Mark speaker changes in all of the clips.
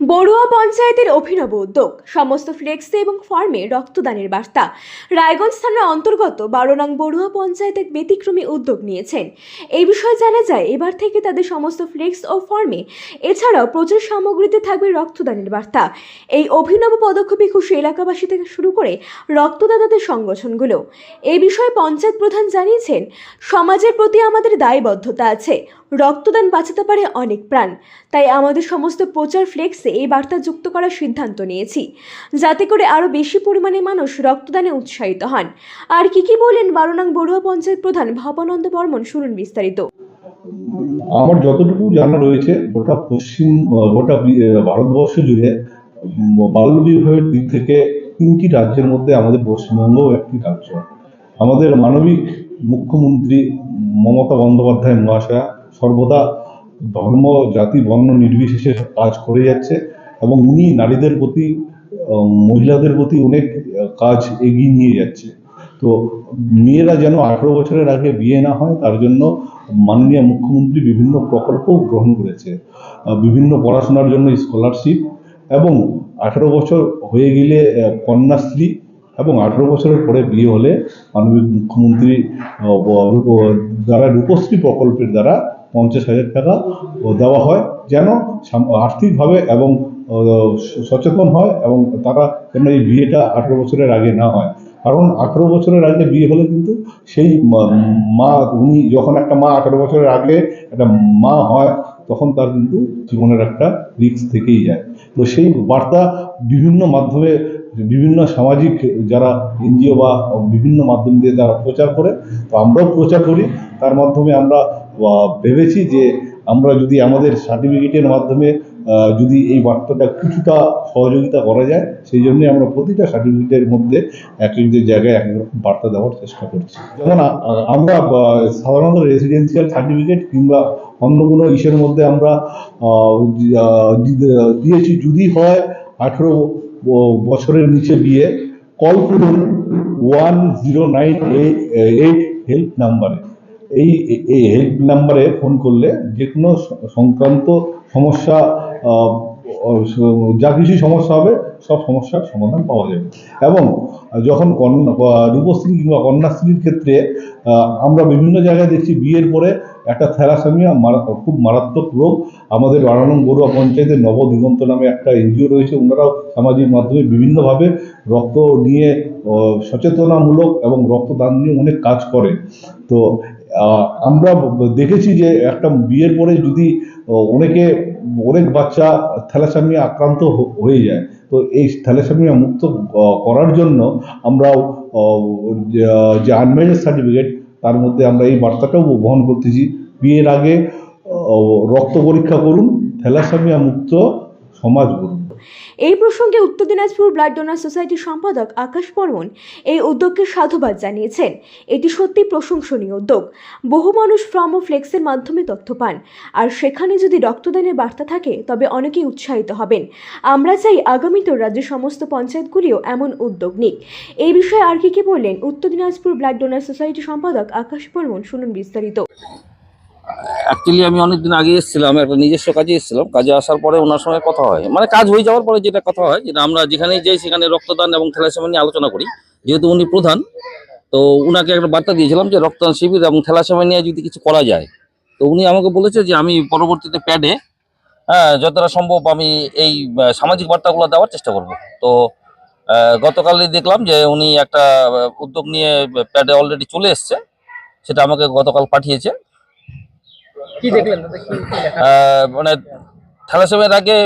Speaker 1: বড়ুয়া পঞ্চায়েতের অভিনব উদ্যোগ, সমস্ত ফ্লেক্সে এবং ফর্মে রক্তদানের বার্তা। রায়গঞ্জ থানার অন্তর্গত বারো নং বড়ুয়া পঞ্চায়েত এক ব্যতিক্রমী উদ্যোগ নিয়েছেন। এই বিষয়ে জানা যায়, এবার থেকে তাদের সমস্ত ফ্লেক্স ও ফর্মে এছাড়াও প্রচার সামগ্রীতে থাকবে রক্তদানের বার্তা। এই অভিনব পদক্ষেপে খুশি এলাকাবাসী থেকে শুরু করে রক্তদাতাদের সংগঠনগুলো। এ বিষয়ে পঞ্চায়েত প্রধান জানিয়েছেন, সমাজের প্রতি আমাদের দায়বদ্ধতা আছে। রক্তদান বাঁচাতে পারে অনেক প্রাণ। তাই আমাদের সমস্ত প্রচার ফ্লেক্সে এই বার্তা যুক্ত করার সিদ্ধান্ত নিয়েছি। যাতে করে আরও বেশি পরিমাণে মানুষ রক্তদানে উৎসাহিত হন। আর কি কি বললেন বারো নং বড়ুয়া পঞ্চায়েত প্রধান ভবানন্দ বর্মন শুনুন বিস্তারিত।
Speaker 2: আমার যতটুকু জানা রয়েছে, গোটা পশ্চিম গোটা ভারতবর্ষ জুড়ে বাল্য বিবাহের দিক থেকে তিনটি রাজ্যের মধ্যে আমাদের পশ্চিমবঙ্গও একটি রাজ্য। আমাদের মানবিক মুখ্যমন্ত্রী মমতা বন্দ্যোপাধ্যায় মহাশয়া সর্বদা ধর্ম, জাতি, বর্ণ নির্বিশেষে কাজ করে যাচ্ছে এবং উনি নারীদের প্রতি মহিলাদের প্রতি অনেক কাজ এগিয়ে নিয়ে যাচ্ছে। তো মেয়েরা যেন আঠারো বছরের আগে বিয়ে না হয়, তার জন্য মাননীয় মুখ্যমন্ত্রী বিভিন্ন প্রকল্প গ্রহণ করেছে। বিভিন্ন পড়াশোনার জন্য স্কলারশিপ এবং আঠারো বছর হয়ে গেলে কন্যাশ্রী এবং আঠারো বছরের পরে বিয়ে হলে মাননীয় মুখ্যমন্ত্রী দ্বারা রূপশ্রী প্রকল্পের দ্বারা পঞ্চাশ হাজার টাকা দেওয়া হয় যেন আর্থিকভাবে এবং সচেতন হয় এবং তারা যেন এই বিয়েটা আঠারো বছরের আগে না হয়। কারণ আঠারো বছরের আগে বিয়ে হলে কিন্তু সেই মা- উনি যখন একটা মা আঠারো বছরের আগে একটা মা হয়, তখন তার কিন্তু জীবনের একটা রিস্ক থেকেই যায়। তো সেই বার্তা বিভিন্ন মাধ্যমে, বিভিন্ন সামাজিক যারা এনজিও বা বিভিন্ন মাধ্যম দিয়ে তারা প্রচার করে, তো আমরাও প্রচার করি। তার মাধ্যমে আমরা ভেবেছি যে আমরা যদি আমাদের সার্টিফিকেটের মাধ্যমে যদি এই বার্তাটা কিছুটা সহযোগিতা করা যায়, সেই জন্যে আমরা প্রতিটা সার্টিফিকেটের মধ্যে এক এক জায়গায় এক রকম বার্তা দেওয়ার চেষ্টা করছি। যেমন আমরা সাধারণত রেসিডেন্সিয়াল সার্টিফিকেট কিংবা অন্য কোনো ইসের মধ্যে আমরা দিয়েছি, যদি হয় আঠেরো বছরের নিচে বিয়ে কল করুন one zero nine eight help নাম্বারে এই এই হেল্প নাম্বারে ফোন করলে যে কোনো সংক্রান্ত সমস্যা যা কিছু সমস্যা হবে, সব সমস্যার সমাধান পাওয়া যাবে। এবং যখন কন্যা, রূপশ্রী কিংবা কন্যাশ্রীর ক্ষেত্রে আমরা বিভিন্ন জায়গায় দেখছি বিয়ের পরে একটা থ্যালাসেমিয়া খুব মারাত্মক রোগ। আমাদের বারানং বড়ুয়া পঞ্চায়েতের নবদিগন্ত নামে একটা এনজিও রয়েছে, ওনারাও সামাজিক মাধ্যমে বিভিন্নভাবে রক্ত নিয়ে সচেতনামূলক এবং রক্তদান নিয়ে অনেক কাজ করে। তো আমরা দেখেছি যে একটা বিয়ের পরে যদি অনেকে অনেক বাচ্চা থ্যালাসেমিয়া আক্রান্ত হয়ে যায়, তো এই থ্যালাসেমিয়া মুক্ত করার জন্য আমরাও যে- যে সার্টিফিকেট তার মধ্যে আমরা এই বার্তাটাও বহন করতেছি। বিয়ের আগে রক্ত পরীক্ষা করুন, থ্যালাসেমিয়া মুক্ত সমাজ গড়ুন
Speaker 1: এই প্রসঙ্গে উত্তর দিনাজপুর ব্লাড ডোনার সোসাইটির সম্পাদক আকাশ বর্মন এই উদ্যোগকে সাধুবাদ জানিয়েছেন। এটি সত্যি প্রশংসনীয় উদ্যোগ। বহু মানুষ ফ্রম ও ফ্লেক্সের মাধ্যমে তথ্য পান। আর সেখানে যদি রক্তদানের বার্তা থাকে, তবে অনেকেই উৎসাহিত হবেন। আমরা চাই আগামীতেও রাজ্যের সমস্ত পঞ্চায়েতগুলিও এমন উদ্যোগ নিক। এই বিষয়ে আর কি কি বললেন উত্তর দিনাজপুর ব্লাড ডোনার সোসাইটির সম্পাদক আকাশ বর্মন, শুনুন বিস্তারিত।
Speaker 3: অ্যাকচুয়ালি আমি অনেকদিন আগে এসেছিলাম একটা নিজস্ব কাজে এসেছিলাম। কাজে আসার পরে ওনার সঙ্গে কথা হয়। মানে কাজ হয়ে যাওয়ার পরে যেটা কথা হয়, যেটা আমরা যেখানেই যাই সেখানে রক্তদান এবং থ্যালাসেমিয়া নিয়ে আলোচনা করি। যেহেতু উনি প্রধান, তো উনাকে একটা বার্তা দিয়েছিলাম যে রক্তদান শিবির এবং থ্যালাসেমিয়া নিয়ে যদি কিছু করা যায়। তো উনি আমাকে বলেছে যে আমি পরবর্তীতে প্যাডে হ্যাঁ যতটা সম্ভব আমি এই সামাজিক বার্তাগুলো দেওয়ার চেষ্টা করব। তো গতকালই দেখলাম যে উনি একটা উদ্যোগ নিয়ে প্যাডে অলরেডি চলে এসছে। সেটা আমাকে গতকাল পাঠিয়েছে
Speaker 4: কি দেখলেন?
Speaker 3: মানে থ্যালাসেমিয়ার আগে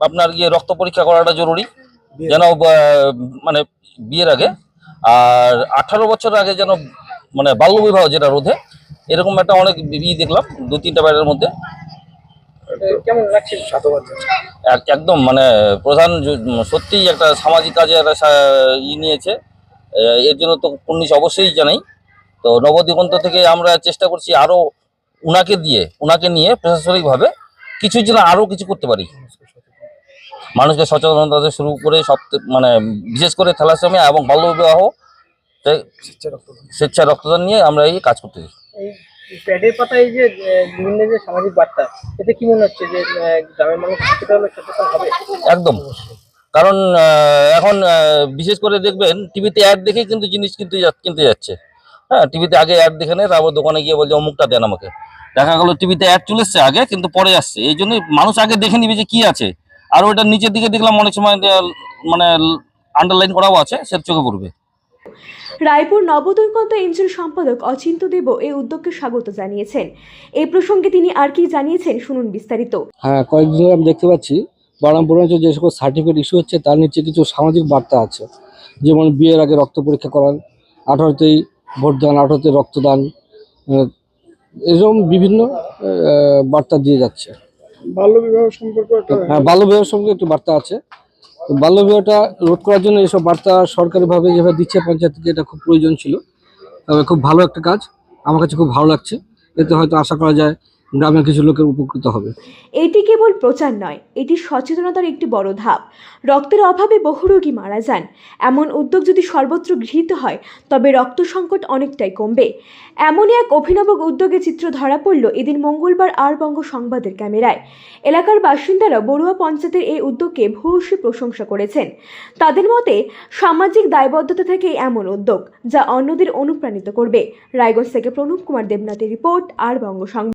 Speaker 3: আপনার ইয়ে রক্ত পরীক্ষা করাটা জরুরি। যেন মানে বিয়ের আগে। আর আঠারো বছর আগে যেন মানে বাল্য বিবাহ যেটা রোধে এরকম একটা অনেক ই দেখলাম দু তিনটা বাইরের মধ্যে।
Speaker 4: কেমন লাগছে
Speaker 3: এক- একদম মানে প্রধান সত্যিই একটা সামাজিক কাজে একটা ই নিয়েছে। এর জন্য তো পুণ্যিশ অবশ্যই জানাই। তো নবদিগন্ত থেকে আমরা চেষ্টা করছি আরও উনাকে দিয়ে উনাকে নিয়ে প্রশাসনিকভাবে কিছু যেন আরও কিছু করতে পারি। মানুষকে সচেতনতা শুরু করে সব মানে বিশেষ করে থ্যালাসেমিয়া এবং বাল্যবিবাহ তে
Speaker 4: স্বেচ্ছা রক্তদান।
Speaker 3: নিয়ে আমরা এই কাজ করতে
Speaker 4: এই প্যাডের পাতায় যে বিভিন্ন যে সামাজিক বার্তা এতে কি মনে হচ্ছে যে গ্রামের মানুষ সচেতন হবে?
Speaker 3: একদম। কারণ এখন বিশেষ করে দেখবেন টিভিতে অ্যাড দেখেই কিন্তু জিনিস কিনতে কিনতে যাচ্ছে। হ্যাঁ টিভিতে আগে অ্যাড দেখে নেয় তারপর দোকানে গিয়ে বলছে অমুকটা দেন আমাকে। দেখা গেলো টিভিতে অ্যাড চলে এসছে আগে কিন্তু পরে আসছে। এই জন্যই মানুষ আগে দেখে নিবে যে কি আছে। আর ওইটা নিচের দিকে দেখলাম অনেক সময় মানে আন্ডারলাইন করাও আছে সে চোখে পড়বে।
Speaker 1: রায়পুর নবদৈকন্ত এনজিওর সম্পাদক অচিন্ত দেব এই উদ্যোগকে স্বাগত জানিয়েছেন। এই প্রসঙ্গে তিনি আর কি জানিয়েছেন শুনুন বিস্তারিত।
Speaker 5: হ্যাঁ কয়েকদিন ধরে আমি দেখতে পাচ্ছি বারামপুর অঞ্চলে যে সকল সার্টিফিকেট ইস্যু হচ্ছে তার নিচে কিছু সামাজিক বার্তা আছে। যেমন বিয়ের আগে রক্ত পরীক্ষা করান আঠারোতেই ভোটদান হতে রক্তদান এরকম বিভিন্ন বার্তা দিয়ে যাচ্ছে।
Speaker 4: বাল্য বিবাহ সম্পর্কে একটা
Speaker 5: হ্যাঁ বাল্যবিবাহের সঙ্গে একটু বার্তা আছে। বাল্য বাল্যবিবাহটা রোধ করার জন্য এসব বার্তা সরকারিভাবে যেভাবে দিচ্ছে পঞ্চায়েত থেকে এটা খুব প্রয়োজন ছিল। তবে খুব ভালো একটা কাজ। আমার কাছে খুব ভালো লাগছে। এতে হয়তো আশা করা যায় গ্রামের কিছু লোকের উপকৃত হবে।
Speaker 1: এটি কেবল প্রচার নয়, এটি সচেতনতার একটি বড় ধাপ। রক্তের অভাবে বহু রোগী মারা যান। এমন উদ্যোগ যদি সর্বত্র গৃহীত হয়, তবে রক্ত সংকট অনেকটাই কমবে। এমনই এক অভিনব উদ্যোগে চিত্র ধরা পড়ল এদিন মঙ্গলবার আর বঙ্গ সংবাদের ক্যামেরায়। এলাকার বাসিন্দারা বড়ুয়া পঞ্চায়েতের এই উদ্যোগকে ভূয়সী প্রশংসা করেছেন। তাদের মতে, সামাজিক দায়বদ্ধতা থেকে এমন উদ্যোগ, যা অন্যদের অনুপ্রাণিত করবে। রায়গঞ্জ থেকে প্রণব কুমার দেবনাথের রিপোর্ট আর বঙ্গ সংবাদ।